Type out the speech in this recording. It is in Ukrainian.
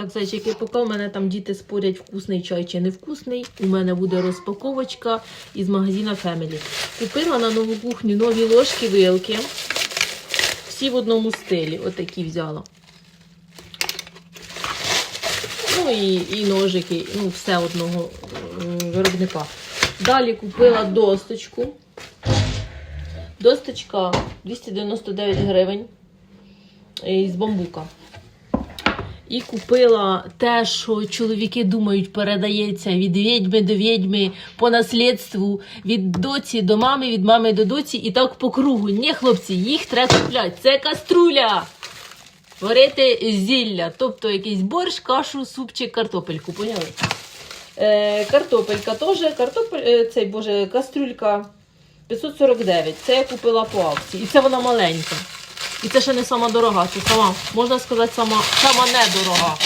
Так, зайчики, поки у мене там діти спорять, вкусний чай чи невкусний, у мене буде розпаковочка із магазина Family. Купила на нову кухню нові ложки, вилки. Всі в одному стилі. Отакі взяла. Ну і, і ножики, ну все одного е, виробника. Далі купила досточку. Досточка 299 гривень із бамбука. І купила те, що чоловіки думають, передається від відьми до відьми по наслідству, від доці до мами, від мами до доці, і так по кругу. Ні, хлопці, їх треба купляти. Це каструля. Варити зілля, тобто якийсь борщ, кашу, супчик, картопельку. Поняли? Е, картопелька теж, картопель, е, цей, боже, кастрюлька 549. Це я купила по акції. І це вона маленька. І це ще не сама дорога, це сама, можна сказати, сама, сама недорога.